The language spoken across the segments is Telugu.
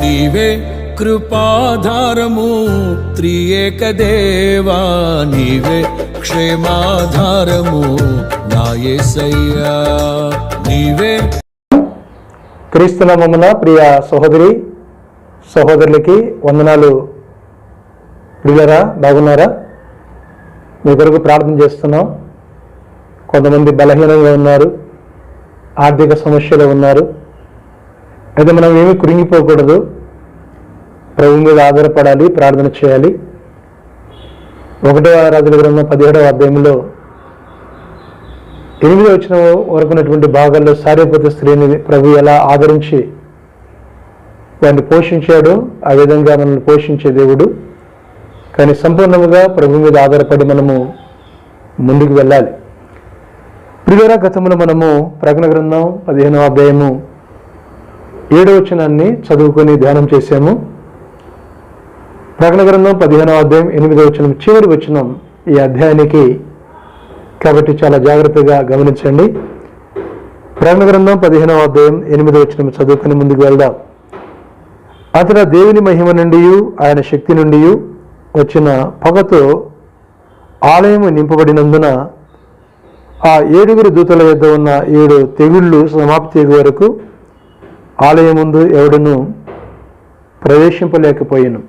నీవే కృపాధారము త్రియేక దేవా నీవే క్షేమాధారము నాయసయ్యా నీవే నీవే క్రీస్తునామమున ప్రియ సహోదరి సహోదరులకి వందనాలు. ప్రియులరా బాగున్నారా? మీ కొరకు ప్రార్థన చేస్తున్నాం. కొంతమంది బలహీనంగా ఉన్నారు ఆర్థిక సమస్యలు ఉన్నారు. అయితే మనం ఏమీ కురింగిపోకూడదు. ప్రభు మీద ఆధారపడాలి ప్రార్థన చేయాలి. ఒకటవ రాజుల గ్రంథం పదిహేడవ అధ్యాయంలో ఎనిమిది వచ్చిన వరకు ఉన్నటువంటి భాగాల్లో సారీపతి స్త్రీని ప్రభు ఎలా ఆదరించి దాన్ని పోషించాడో ఆ విధంగా మనల్ని పోషించే దేవుడు. కానీ సంపూర్ణముగా ప్రభు మీద ఆధారపడి మనము ముందుకు వెళ్ళాలి. ప్రియుల గతంలో మనము ప్రకటన గ్రంథం పదిహేనవ అధ్యాయము ఏడవ వచనాన్ని చదువుకొని ధ్యానం చేశాము. ప్రకటన గ్రంథం పదిహేనవ అధ్యాయం ఎనిమిదవ వచనం చివరి వచనం ఈ అధ్యాయానికి కాబట్టి చాలా జాగ్రత్తగా గమనించండి. ప్రకటన గ్రంథం పదిహేనవ అధ్యాయం ఎనిమిదవ వచనం చదువుకొని ముందుకు వెళ్దాం. అతను దేవుని మహిమ నుండి ఆయన శక్తి నుండి వచ్చిన పొగతో ఆలయము నింపబడినందున ఆ ఏడుగురు దూతల యొద్ద ఉన్న ఏడు తెగుళ్ళు సమాప్తి వరకు ఆలయం ముందు ఎవడును ప్రవేశింపలేకపోయాను.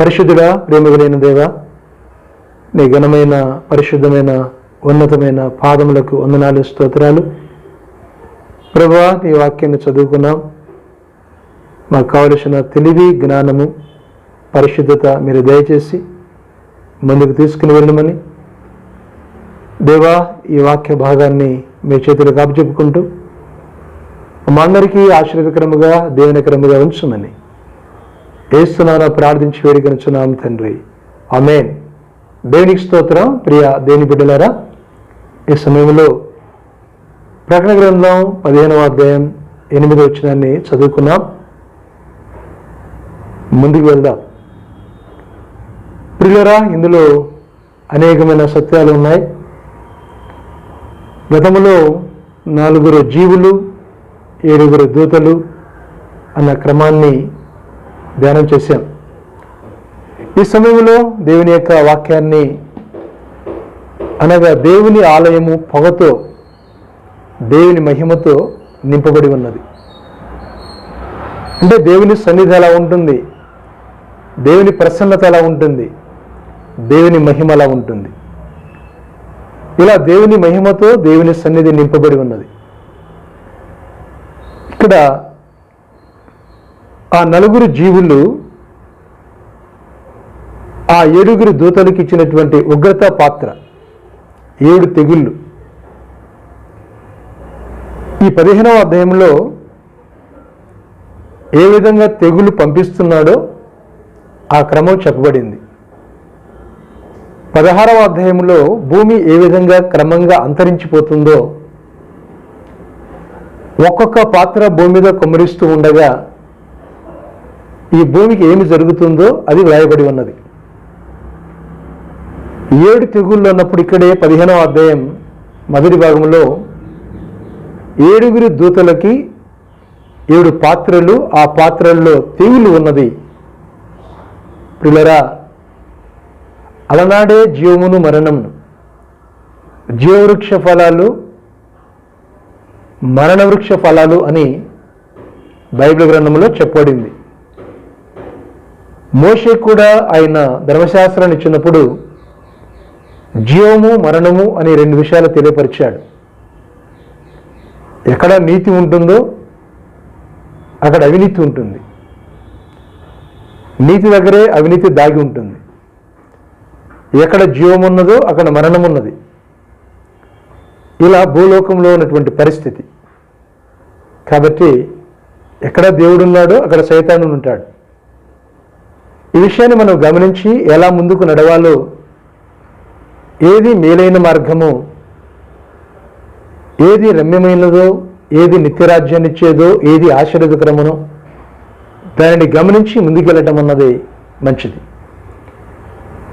పరిశుద్ధుడా ప్రేమగలైన దేవ నీ ఘనమైన పరిశుద్ధమైన ఉన్నతమైన పాదములకు వందనాలు స్తోత్రాలు. ప్రభా నీ వాక్యాన్ని చదువుకున్నాం. మాకు కావలసిన తెలివి జ్ఞానము పరిశుద్ధత మీరు దయచేసి ముందుకు తీసుకుని వెళ్ళమని. దేవా ఈ వాక్య భాగాన్ని మీ చేతులకు అప్పచెప్పుకుంటూ మా అందరికీ ఆశీర్వదకరముగా దేవునికరముగా ఉంచుమని. ఏస్తున్నాను ప్రార్థించి వేడుకనుచున్నాం తండ్రి. ఆమెన్. దేవునికి స్తోత్రం. ప్రియ దేని బిడ్డలారా ఈ సమయంలో ప్రకటన గ్రంథం పదిహేనవ అధ్యాయం ఎనిమిది వచ్చినాన్ని చదువుకున్నాం. ముందుకు వెళ్దాం. ప్రియులరా ఇందులో అనేకమైన సత్యాలు ఉన్నాయి. గతంలో నాలుగురు జీవులు ఏడుగురు దూతలు అన్న క్రమాన్ని ధ్యానం చేశాం. ఈ సమయంలో దేవుని యొక్క వాక్యాన్ని అనగా దేవుని ఆలయము పొగతో దేవుని మహిమతో నింపబడి ఉన్నది. అంటే దేవుని సన్నిధి ఎలా ఉంటుంది. దేవుని ప్రసన్నత ఎలా ఉంటుంది. దేవుని మహిమ ఎలా ఉంటుంది. ఇలా దేవుని మహిమతో దేవుని సన్నిధి నింపబడి ఉన్నది. ఇక్కడ ఆ నలుగురు జీవులు ఆ ఏడుగురు దూతలకు ఇచ్చినటువంటి ఉగ్రత పాత్ర ఏడు తెగుళ్ళు. ఈ పదిహేనవ అధ్యాయంలో ఏ విధంగా తెగులు పంపిస్తున్నాడో ఆ క్రమం చెప్పబడింది. పదహారవ అధ్యాయంలో భూమి ఏ విధంగా క్రమంగా అంతరించిపోతుందో ఒక్కొక్క పాత్ర భూమి మీద కుమ్మరిస్తూ ఉండగా ఈ భూమికి ఏమి జరుగుతుందో అది వ్రాయబడి ఉన్నది. ఏడు తెగుళ్ళు ఉన్నప్పుడు ఇక్కడే పదిహేనవ అధ్యాయం మొదటి భాగంలో ఏడుగురి దూతలకి ఏడు పాత్రలు ఆ పాత్రల్లో తెగులు ఉన్నది. పిల్లరా అలనాడే జీవమును మరణమును జీవవృక్ష ఫలాలు మరణ వృక్ష ఫలాలు అని బైబిల్ గ్రంథంలో చెప్పబడింది. మోషే కూడా ఆయన ధర్మశాస్త్రాన్ని ఇచ్చినప్పుడు జీవము మరణము అనే రెండు విషయాలు తెలియపరిచాడు. ఎక్కడ నీతి ఉంటుందో అక్కడ అవినీతి ఉంటుంది. నీతి దగ్గరే అవినీతి దాగి ఉంటుంది. ఎక్కడ జీవం ఉన్నదో అక్కడ మరణం ఉన్నది ఇలా భూలోకంలో ఉన్నటువంటి పరిస్థితి. కాబట్టి ఎక్కడ దేవుడు ఉన్నాడో అక్కడ సైతాను ఉంటాడు. ఈ విషయాన్ని మనం గమనించి ఎలా ముందుకు నడవాలో ఏది మేలైన మార్గము ఏది రమ్యమైనదో ఏది నిత్యరాజ్యాన్ని ఇచ్చేదో ఏది ఆశీర్వదకరమునో దానిని గమనించి ముందుకెళ్ళటం అన్నది మంచిది.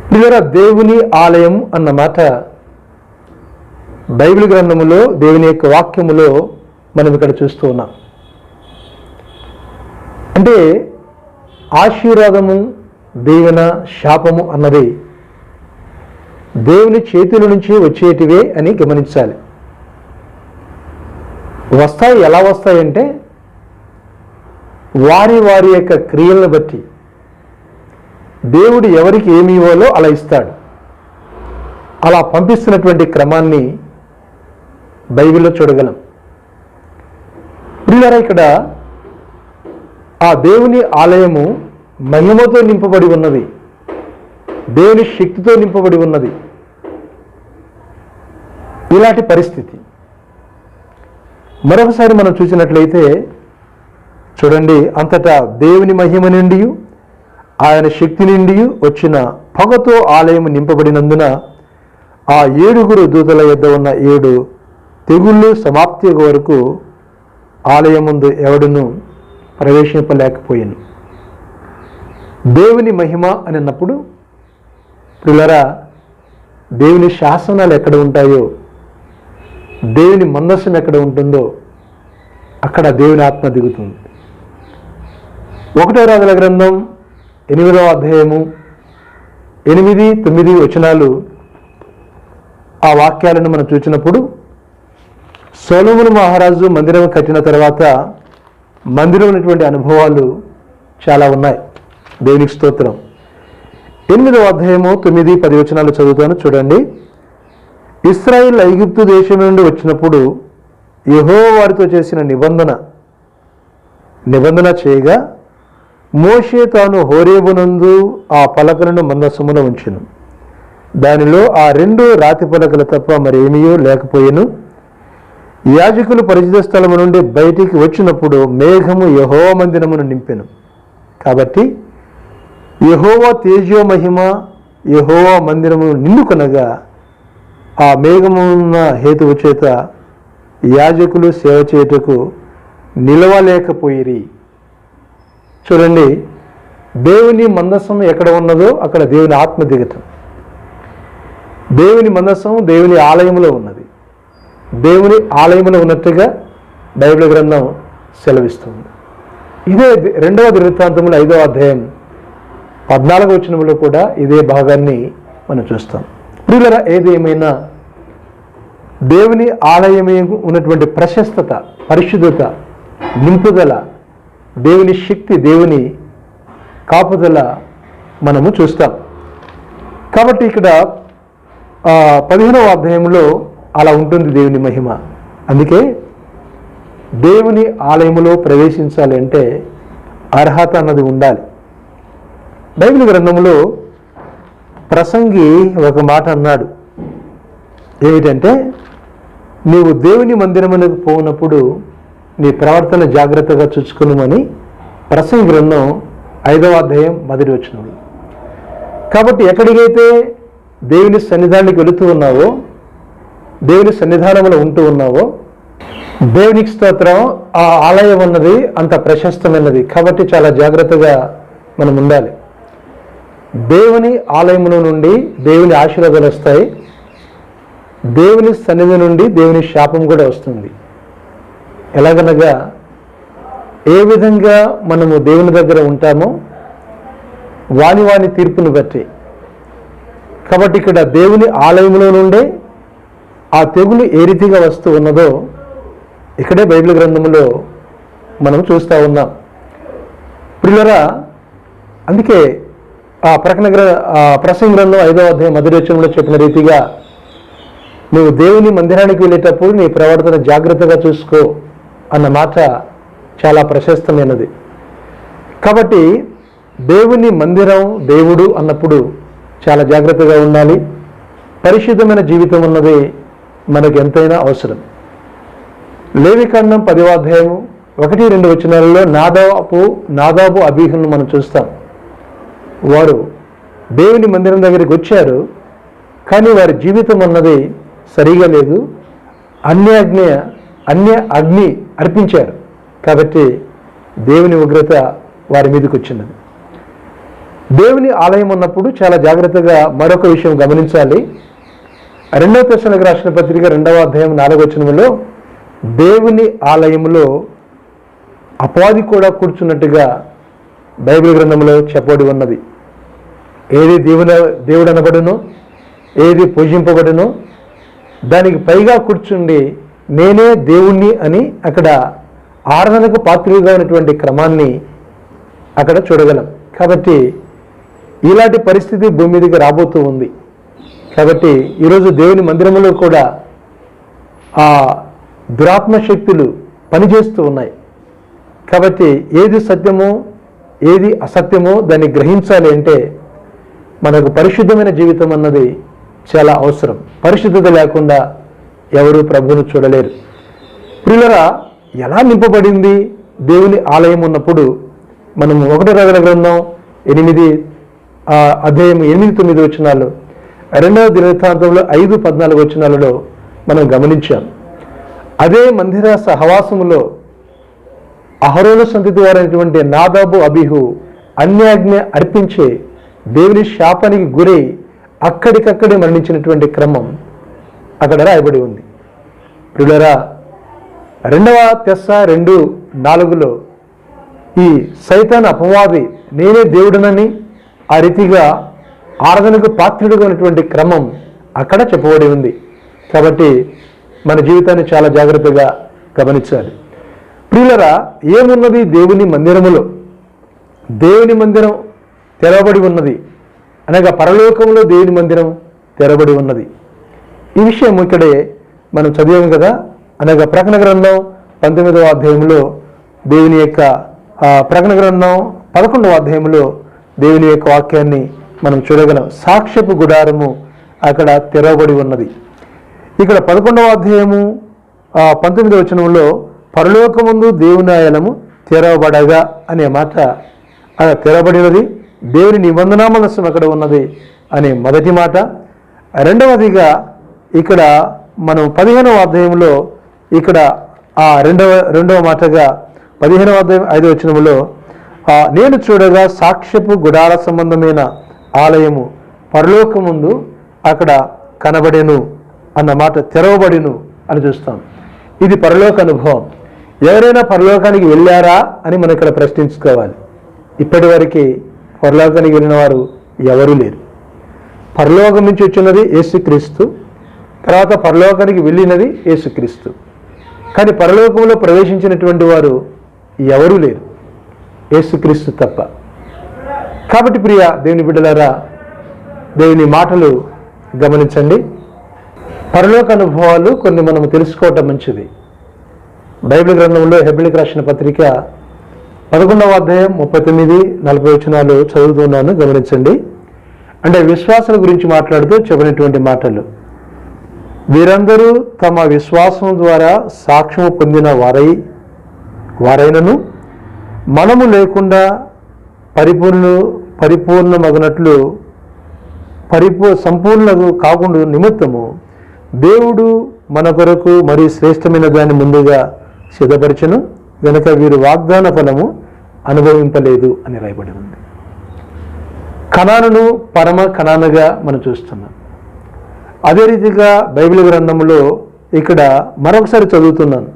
ప్రియర దేవుని ఆలయం అన్న మాట బైబిల్ గ్రంథములో దేవుని యొక్క వాక్యములో మనం ఇక్కడ చూస్తూ ఉన్నాం. అంటే ఆశీర్వాదము దీవెన శాపము అన్నది దేవుని చేతుల నుంచి వచ్చేటివే అని గమనించాలి. వస్తాయి ఎలా వస్తాయంటే వారి వారి యొక్క క్రియలను బట్టి. దేవుడు ఎవరికి ఏమి ఇవ్వాలో అలా ఇస్తాడు. అలా పంపిస్తున్నటువంటి క్రమాన్ని బైబిల్లో చూడగలం. పిల్లరా ఇక్కడ ఆ దేవుని ఆలయము మహిమతో నింపబడి ఉన్నది. దేవుని శక్తితో నింపబడి ఉన్నది. ఇలాంటి పరిస్థితి. మరొకసారి మనం చూసినట్లయితే చూడండి అంతటా దేవుని మహిమ నుండి ఆయన శక్తి నుండి వచ్చిన పొగతో ఆలయం నింపబడినందున ఆ ఏడుగురు దూతల యొద్ద ఉన్న ఏడు తెగుళ్ళు సమాప్తి వరకు ఆలయం ముందు ఎవడును ప్రవేశింపలేకపోయాను. దేవుని మహిమ అని అన్నప్పుడు పిల్లరా దేవుని శాసనాలు ఎక్కడ ఉంటాయో దేవుని మందస్సం ఎక్కడ ఉంటుందో అక్కడ దేవుని ఆత్మ దిగుతుంది. ఒకటో రాజుల గ్రంథం ఎనిమిదవ అధ్యాయము ఎనిమిది తొమ్మిది వచనాలు ఆ వాక్యాలను మనం చూసినప్పుడు సోలోమును మహారాజు మందిరం కట్టిన తర్వాత మందిరం ఉన్నటువంటి అనుభవాలు చాలా ఉన్నాయి. దేవునికి స్తోత్రం. ఎనిమిదవ అధ్యాయము తొమ్మిది పది వచనాలు చదువుతాను చూడండి. ఇస్రాయిల్ ఐగుప్తు దేశం నుండి వచ్చినప్పుడు యహో వారితో చేసిన నిబంధన నిబంధన చేయగా మోషే తాను హోరేబునందు ఆ పలకలను మందసమున ఉంచెను. దానిలో ఆ రెండు రాతి పలకలు తప్ప మరేమీయో లేకపోయెను. యాజకులు పరిచిత స్థలము నుండి బయటికి వచ్చినప్పుడు మేఘము యహోవ మందిరమును నింపెను. కాబట్టి యహోవ తేజో మహిమ యహోవా మందిరమును నిండుకొనగా ఆ మేఘమున్న హేతువు చేత యాజకులు సేవ చేయుటకు నిలవలేకపోయిరి. చూడండి దేవుని మందస్సం ఎక్కడ ఉన్నదో అక్కడ దేవుని ఆత్మ దిగటం. దేవుని మందస్సం దేవుని ఆలయంలో ఉన్నది. దేవుని ఆలయమున ఉన్నట్టుగా బైబిల్ గ్రంథం సెలవిస్తుంది. ఇదే రెండవ దృత్తాంతములు ఐదవ అధ్యాయం పద్నాలుగు వచనంలో కూడా ఇదే భాగాన్ని మనం చూస్తాం. ప్రియులరా ఏది ఏమైనా దేవుని ఆలయమే ఉన్నటువంటి ప్రశస్తత పరిశుద్ధత నింపుదల దేవుని శక్తి దేవుని కాపుదల మనము చూస్తాం. కాబట్టి ఇక్కడ పదిహేనవ అధ్యాయంలో అలా ఉంటుంది దేవుని మహిమ. అందుకే దేవుని ఆలయములో ప్రవేశించాలి అంటే అర్హత అన్నది ఉండాలి. బైబిల్ గ్రంథంలో ప్రసంగి ఒక మాట అన్నాడు. ఏమిటంటే నీవు దేవుని మందిరమునకు పోనప్పుడు నీ ప్రవర్తన జాగ్రత్తగా చూసుకునమని ప్రసంగి గ్రంథం ఐదవ అధ్యాయం మొదటి వచ్చినప్పుడు కాబట్టి ఎక్కడికైతే దేవుని సన్నిధానికి వెళుతూ ఉన్నావో దేవుని సన్నిధానంలో ఉంటూ ఉన్నావో దేవునికి స్తోత్రం ఆ ఆలయం అన్నది అంత ప్రశస్తమైనది. కాబట్టి చాలా జాగ్రత్తగా మనం ఉండాలి. దేవుని ఆలయంలో నుండి దేవుని ఆశీర్వాదాలు వస్తాయి. దేవుని సన్నిధి నుండి దేవుని శాపం కూడా వస్తుంది. ఎలాగనగా ఏ విధంగా మనము దేవుని దగ్గర ఉంటామో వాని వాని తీర్పును బట్టి. కాబట్టి ఇక్కడ దేవుని ఆలయంలో నుండే ఆ తెగులు ఏ రీతిగా వస్తూ ఉన్నదో ఇక్కడే బైబిల్ గ్రంథంలో మనం చూస్తూ ఉన్నాం. ప్రియులరా అందుకే ఆ ప్రకటన గ్ర ప్రసంగ గ్రంథం ఐదవ అధ్యాయం మొదటి చెప్పిన రీతిగా నువ్వు దేవుని మందిరానికి వెళ్ళేటప్పుడు నీ ప్రవర్తన జాగ్రత్తగా చూసుకో అన్న మాట చాలా ప్రశస్తమైనది. కాబట్టి దేవుని మందిరం దేవుడు అన్నప్పుడు చాలా జాగ్రత్తగా ఉండాలి. పరిశుద్ధమైన జీవితం ఉన్నది మనకు ఎంతైనా అవసరం. లేవికాండం పదివాధ్యాయము ఒకటి రెండు వచనాలలో నాదాపు నాదాపు అభిహను మనం చూస్తాం. వారు దేవుని మందిరం దగ్గరికి వచ్చారు కానీ వారి జీవితం అన్నది సరిగా లేదు. అన్యాజ్ఞ అన్య అగ్ని అర్పించారు. కాబట్టి దేవుని ఉగ్రత వారి మీదకి వచ్చినది దేవుని ఆలయం ఉన్నప్పుడు చాలా జాగ్రత్తగా మరొక విషయం గమనించాలి. రెండవ దశలకు రాసిన పత్రిక రెండవ అధ్యాయం నాలుగవ వచనంలో దేవుని ఆలయంలో అపాది కూడా కూర్చున్నట్టుగా బైబిల్ గ్రంథంలో చెప్పబడి ఉన్నది. ఏది దేవుని దేవుడు అనబడును ఏది పూజింపబడును దానికి పైగా కూర్చుండి నేనే దేవుణ్ణి అని అక్కడ ఆరాధనకు పాత్రులుగా ఉన్నటువంటి క్రమాన్ని అక్కడ చూడగలం. కాబట్టి ఇలాంటి పరిస్థితి భూమి మీదకి రాబోతూ ఉంది. కాబట్టి ఈరోజు దేవుని మందిరంలో కూడా ఆ దురాత్మ శక్తులు పనిచేస్తూ ఉన్నాయి. కాబట్టి ఏది సత్యమో ఏది అసత్యమో దాన్ని గ్రహించాలి అంటే మనకు పరిశుద్ధమైన జీవితం అన్నది చాలా అవసరం. పరిశుద్ధత లేకుండా ఎవరు ప్రభువును చూడలేరు. ప్రియులరా ఎలా నింపబడింది దేవుని ఆలయం ఉన్నప్పుడు మనం ఒకటో రగల గ్రంథం ఎనిమిది ఆ, అధ్యాయం ఎనిమిది తొమ్మిది వచ్చినాలు రెండవ దినవృత్తాంతంలో ఐదు పద్నాలుగు వచనాలలో మనం గమనించాం. అదే మందిర సహవాసములో అహరోల సంతతి వారైనటువంటి నాదాబు అబిహు అన్యాజ్ఞ అర్పించే దేవుని శాపానికి గురై అక్కడికక్కడే మరణించినటువంటి క్రమం అక్కడ రాయబడి ఉంది. ప్రియులరా రెండవ తెస్స రెండు నాలుగులో ఈ సైతాన్ అపవాది నేనే దేవుడనని ఆ రీతిగా ఆరాధనకు పాత్రుడుగా ఉన్నటువంటి క్రమం అక్కడ చెప్పబడి ఉంది. కాబట్టి మన జీవితాన్ని చాలా జాగ్రత్తగా గమనించాలి. ప్రియులరా ఏమున్నది దేవుని మందిరములో? దేవుని మందిరం తెరవబడి ఉన్నది. అనగా పరలోకంలో దేవుని మందిరం తెరబడి ఉన్నది. ఈ విషయం ఇక్కడే మనం చదివాము కదా? అనగా ప్రకటన గ్రంథం పంతొమ్మిదవ అధ్యాయంలో దేవుని యొక్క ప్రకటన గ్రంథం పదకొండవ అధ్యాయంలో దేవుని యొక్క వాక్యాన్ని మనం చూడగలం. సాక్ష్యపు గుడారము అక్కడ తెరవబడి ఉన్నది. ఇక్కడ పదకొండవ అధ్యాయము పంతొమ్మిది పంతొమ్మిదవ వచనంలో పరలోకముందు దేవునాయనము తెరవబడగా అనే మాట అక్కడ తెరవబడినది దేవుని నిబంధన మనస్సు అక్కడ ఉన్నది అనే మొదటి మాట. రెండవదిగా ఇక్కడ మనం పదిహేనవ అధ్యాయంలో ఇక్కడ ఆ రెండవ రెండవ మాటగా పదిహేనవ అధ్యాయం ఐదవ వచనములో నేను చూడగా సాక్ష్యపు గుడార సంబంధమైన ఆలయము పరలోకముందు అక్కడ కనబడెను అన్న మాట తెరవబడిను అని చూస్తాం. ఇది పరలోక అనుభవం. ఎవరైనా పరలోకానికి వెళ్ళారా అని మనం ఇక్కడ ప్రశ్నించుకోవాలి. ఇప్పటి వరకు పరలోకానికి వెళ్ళిన వారు ఎవరూ లేరు. పరలోకం నుంచి వచ్చినది యేసుక్రీస్తు తర్వాత పరలోకానికి వెళ్ళినది యేసుక్రీస్తు. కానీ పరలోకంలో ప్రవేశించినటువంటి వారు ఎవరూ లేరు. యేసుక్రీస్తు తప్ప. కాబట్టి ప్రియ దేవుని బిడ్డలారా దేవుని మాటలు గమనించండి. పరలోక అనుభవాలు కొన్ని మనం తెలుసుకోవటం మంచిది. బైబిల్ గ్రంథంలో హెబిలికి రాసిన పత్రిక పదకొండవ అధ్యాయం ముప్పై తొమ్మిది నలభై వచనాలు చదువుతున్నాను గమనించండి. అంటే విశ్వాసాల గురించి మాట్లాడుతూ చెప్పినటువంటి మాటలు. వీరందరూ తమ విశ్వాసం ద్వారా సాక్ష్యం పొందిన వారై వారైనను. మనము లేకుండా పరిపూర్ణ పరిపూర్ణమగినట్లు పరిపూ సంపూర్ణకు కాకుండా నిమిత్తము దేవుడు మన కొరకు మరి శ్రేష్టమైన దాన్ని ముందుగా సిద్ధపరచను. వెనుక వీరు వాగ్దాన ఫలము అనుభవింపలేదు అని రాయబడి ఉంది. కణానును పరమ కణానుగా మనం చూస్తున్నాం. అదే రీతిగా బైబిల్ గ్రంథంలో ఇక్కడ మరొకసారి చదువుతున్నాను.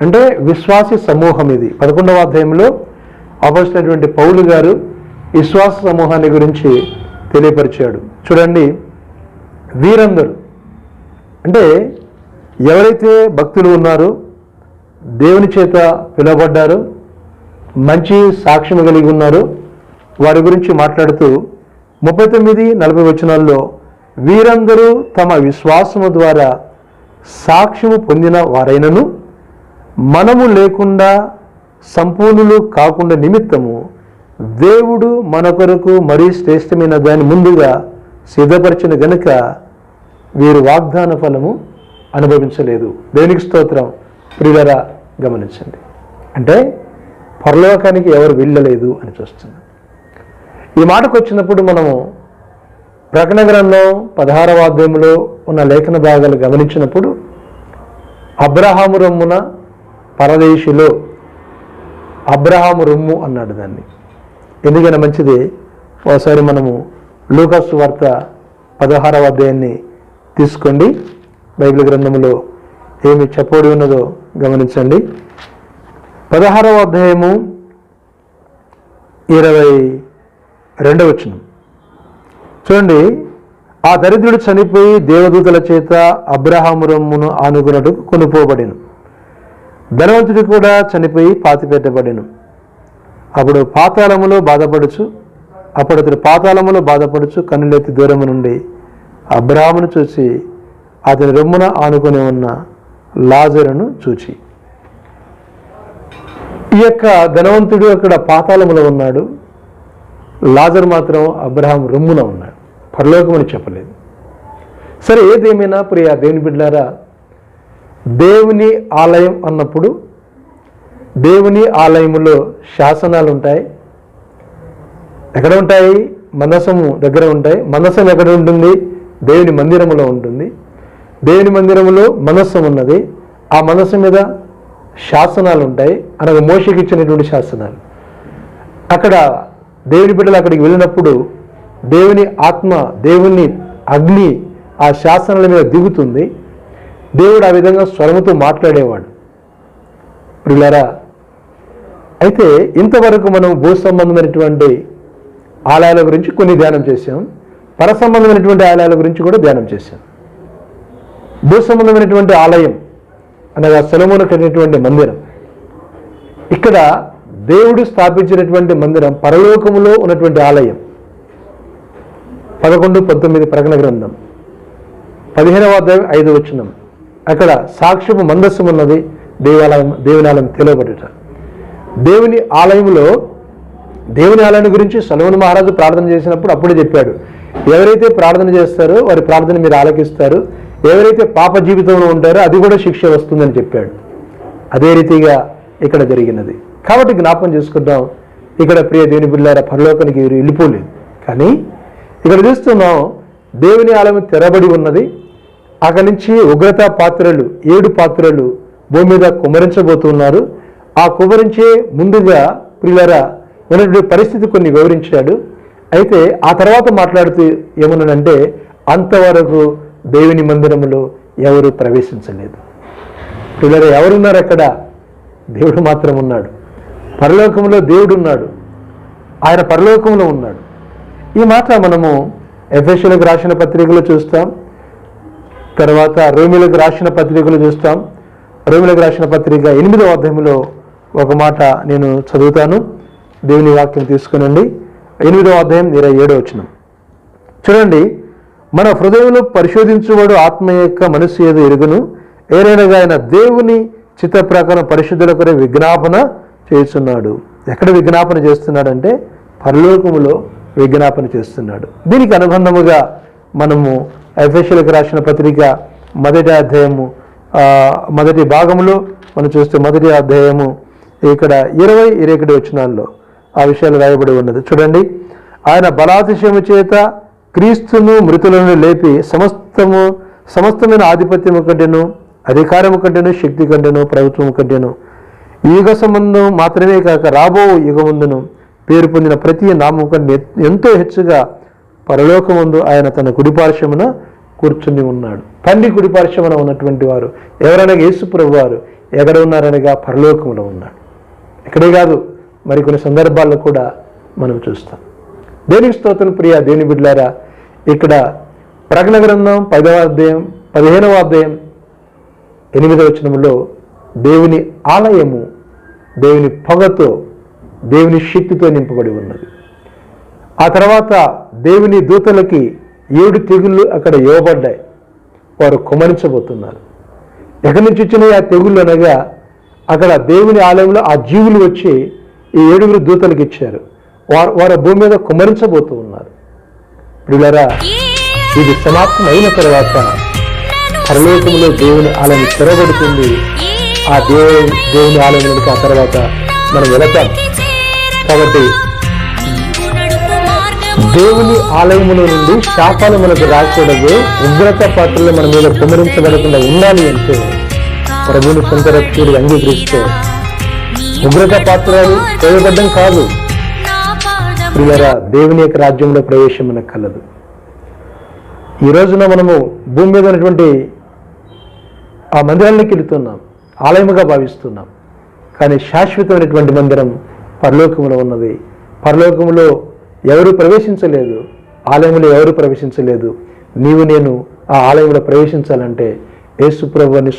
అంటే విశ్వాసి సమూహం ఇది. పదకొండవ అధ్యాయంలో అపోసినటువంటి పౌలు గారు విశ్వాస సమూహాన్ని గురించి తెలియపరిచాడు. చూడండి వీరందరూ అంటే ఎవరైతే భక్తులు ఉన్నారో దేవుని చేత పిలువబడ్డారో మంచి సాక్ష్యం కలిగి ఉన్నారో వారి గురించి మాట్లాడుతూ ముప్పై తొమ్మిది నలభై వచనాల్లో వీరందరూ తమ విశ్వాసము ద్వారా సాక్ష్యము పొందిన వారైనను మనము లేకుండా సంపూర్ణులు కాకుండా నిమిత్తము దేవుడు మన కొరకు మరీ శ్రేష్టమైన దాని ముందుగా సిద్ధపరిచిన గనుక వీరు వాగ్దాన ఫలము అనుభవించలేదు. దేవునికి స్తోత్రం. ప్రియులరా గమనించండి. అంటే పరలోకానికి ఎవరు వెళ్ళలేదు అని చూస్తున్నాం. ఈ మాటకు వచ్చినప్పుడు మనము ప్రకటన గ్రంథం పదహారవ అధ్యాయంలో ఉన్న లేఖన భాగాలు గమనించినప్పుడు అబ్రహాము రమ్మున పరదేశిలో అబ్రహాము రొమ్ము అన్నాడు దాన్ని. ఎందుకైనా మంచిది? ఒకసారి మనము లూకస్ వార్త పదహారవ అధ్యాయాన్ని తీసుకోండి. బైబిల్ గ్రంథంలో ఏమి చెప్పబడి ఉన్నదో గమనించండి. పదహారవ అధ్యాయము ఇరవై రెండవ వచనం. చూడండి ఆ దరిద్రుడు చనిపోయి దేవదూతల చేత అబ్రహాము రొమ్మును ఆనుకున్నట్టు కొనుపోబడిను ధనవంతుడు కూడా చనిపోయి పాతిపెట్టబడిను. అప్పుడు పాతాళములో బాధపడుచు అప్పుడు అతడు పాతాళములో బాధపడుచు కన్నులెత్తి దూరము నుండి అబ్రాహ్మును చూసి అతని రొమ్మున ఆనుకొని ఉన్న లాజరును చూచి. ఈ యొక్క ధనవంతుడు అక్కడ పాతాళములో ఉన్నాడు. లాజర్ మాత్రం అబ్రహాం రొమ్మున ఉన్నాడు. పరలోకమని చెప్పలేదు. సరే ఏదేమైనా ప్రియా దేవుని బిడ్డారా దేవుని ఆలయం అన్నప్పుడు దేవుని ఆలయములో శాసనాలు ఉంటాయి ఎక్కడ ఉంటాయి? మనసము దగ్గర ఉంటాయి. మనసం ఎక్కడ ఉంటుంది? దేవుని మందిరములో ఉంటుంది. దేవుని మందిరములో మనస్సు ఉన్నది. ఆ మనస్సు మీద శాసనాలు ఉంటాయి అనగా మోషకి ఇచ్చినటువంటి శాసనాలు. అక్కడ దేవుని బిడ్డలు అక్కడికి వెళ్ళినప్పుడు దేవుని ఆత్మ దేవుని అగ్ని ఆ శాసనాల మీద దిగుతుంది. దేవుడు ఆ విధంగా స్వరముతో మాట్లాడేవాడు. ప్రియులారా అయితే ఇంతవరకు మనం భూ సంబంధమైనటువంటి ఆలయాల గురించి కొన్ని ధ్యానం చేశాం. పర సంబంధమైనటువంటి ఆలయాల గురించి కూడా ధ్యానం చేశాం. భూ సంబంధమైనటువంటి ఆలయం అనగా సొలొమోను కట్టినటువంటి మందిరం. ఇక్కడ దేవుడు స్థాపించినటువంటి మందిరం పరలోకములో ఉన్నటువంటి ఆలయం. పదకొండు పంతొమ్మిది ప్రకటన గ్రంథం. పదిహేనవ అధ్యాయం ఐదు వచ్చినం అక్కడ సాక్ష్యపు మందస్సు ఉన్నది దేవాలయం దేవుని ఆలయం తెలియబడుట దేవుని ఆలయంలో దేవుని ఆలయం గురించి సలమన్ మహారాజు ప్రార్థన చేసినప్పుడు అప్పుడే చెప్పాడు. ఎవరైతే ప్రార్థన చేస్తారో వారి ప్రార్థన మీరు ఆలకిస్తారు. ఎవరైతే పాప జీవితంలో ఉంటారో అది కూడా శిక్ష వస్తుందని చెప్పాడు. అదే రీతిగా ఇక్కడ జరిగినది. కాబట్టి జ్ఞాపం చేసుకుందాం. ఇక్కడ ప్రియ దేవుని బిళ్ళారా పరలోకానికి వీరు వెళ్ళిపోలేదు. కానీ ఇక్కడ చూస్తున్నాం దేవుని ఆలయం తెరబడి ఉన్నది. అక్కడి నుంచి ఉగ్రత పాత్రలు ఏడు పాత్రలు భూమి మీద కుమరించబోతున్నారు ఆ కుమరించే ముందుగా ప్రియులరా ఉన్నటువంటి పరిస్థితి కొన్ని వివరించాడు. అయితే ఆ తర్వాత మాట్లాడుతూ ఏమన్నానంటే అంతవరకు దేవుని మందిరములో ఎవరు ప్రవేశించలేదు. పిల్లలు ఎవరున్నారు అక్కడ? దేవుడు మాత్రం ఉన్నాడు. పరలోకంలో దేవుడు ఉన్నాడు. ఆయన పరలోకంలో ఉన్నాడు. ఈ మాట మనము ఎఫ్ఎస్ఎలకు రాసిన పత్రికలో చూస్తాం. తర్వాత రోమిలకు రాసిన పత్రికలు చూస్తాం. రోమిలకు రాసిన పత్రిక ఎనిమిదవ అధ్యాయంలో ఒక మాట నేను చదువుతాను. దేవుని వాక్యం తీసుకునండి. ఎనిమిదవ అధ్యాయం ఇరవై ఏడవ వచ్చినం చూడండి మన హృదయంలో పరిశోధించువాడు ఆత్మ యొక్క మనసు ఏదో ఎరుగును. ఏరైనగా ఆయన దేవుని చిత్త ప్రకారం పరిశుద్ధుల కొరే విజ్ఞాపన చేస్తున్నాడు. ఎక్కడ విజ్ఞాపన చేస్తున్నాడంటే పరలోకములో విజ్ఞాపన చేస్తున్నాడు. దీనికి అనుబంధముగా మనము ఎఫ్ఎస్ఎల్కి రాసిన పత్రిక మొదటి అధ్యాయము మొదటి భాగంలో మనం చూస్తే మొదటి అధ్యాయము ఇక్కడ ఇరవై ఇరవై ఒకటి వచ్చినాల్లో ఆ విషయాలు రాయబడి ఉన్నది. చూడండి. ఆయన బలాతిశయము చేత క్రీస్తును మృతులను లేపి సమస్తము సమస్తమైన ఆధిపత్యము కంటేను అధికారము కంటేను శక్తి కంటేను ప్రభుత్వము కంటేను యుగ సంబంధం మాత్రమే కాక రాబో యుగముందును పేరు పొందిన ప్రతి నామం కంటే ఎంతో హెచ్చుగా పరలోకముందు ఆయన తన కుడిపార్శ్వమున కూర్చుని ఉన్నాడు. తండ్రి కుడిపార్శ్వమున ఉన్నటువంటి వారు ఎవరైనా యేసుప్రభు వారు ఎక్కడ ఉన్నారనగా పరలోకములో ఉన్నాడు. ఇక్కడే కాదు మరి కొన్ని సందర్భాల్లో కూడా మనం చూస్తాం. దేనికి స్తోత్రం ప్రియ దేని బిడ్లారా ఇక్కడ ప్రకటన గ్రంథం పదవ అధ్యాయం పదిహేనవ అధ్యాయం ఎనిమిదవ వచనంలో దేవుని ఆలయము దేవుని పొగతో దేవుని శక్తితో నింపబడి ఉన్నది. ఆ తర్వాత దేవుని దూతలకి ఏడు తెగుళ్ళు అక్కడ ఇవ్వబడ్డాయి. వారు కుమరించబోతున్నారు. ఎక్కడి నుంచి వచ్చినాయి ఆ తెగుళ్ళు అనగా అక్కడ దేవుని ఆలయంలో ఆ జీవులు వచ్చి ఈ ఏడుగురు దూతలకు ఇచ్చారు. వారు వారు భూమి మీద కుమరించబోతూ ఉన్నారు. ప్రియులరా ఇది సమాప్తం అయిన తర్వాత పరలోకంలో దేవుని ఆలయం తెరబడుతుంది. ఆ దేవుని దేవుని ఆలయంలోకి ఆ తర్వాత మనం వెళతాం. కాబట్టి దేవుని ఆలయములో నుండి శాపాలు మనకు రాకూడదు. ఉగ్రత పాత్రలు మన మీద కుమరించబడకుండా ఉండాలి అంటే ప్రభుని సొంత రక్షకుడు అంగీకరిస్తే ఉగ్రత పాత్రలు చేయబడ్డం కాదు. ప్రియరా దేవుని యొక్క రాజ్యంలో ప్రవేశం మనకు కలదు. ఈ రోజున మనము భూమి మీద ఉన్నటువంటి ఆ మందిరానికి వెళుతున్నాం ఆలయముగా భావిస్తున్నాం. కానీ శాశ్వతమైనటువంటి మందిరం పరలోకములో ఉన్నది. పరలోకములో ఎవరు ప్రవేశించలేదు ఆలయంలో ఎవరు ప్రవేశించలేదు నీవు నేను ఆ ఆలయంలో ప్రవేశించాలంటే యేసు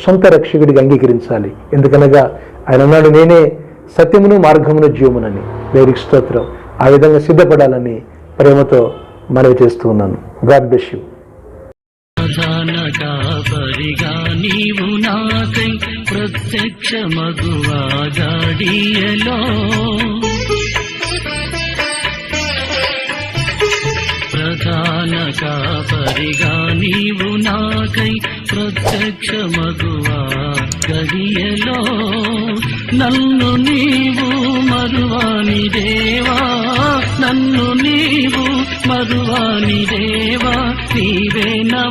సొంత రక్షకుడిగా అంగీకరించాలి. ఎందుకనగా ఆయన అన్నాడు నేనే సత్యమును మార్గమును జీవమునని. వేరికి స్తోత్రం. ఆ విధంగా సిద్ధపడాలని ప్రేమతో మనవి చేస్తూ ఉన్నాను. God bless you. నీవు నాకై ప్రత్యక్ష మగువా కాపరిగా నీవు నాకై ప్రత్యక్ష మగువా గడియలో. నన్ను నీవు మరువాని దేవా నన్ను నీవు మరువాని దేవా నీవే నమ్మ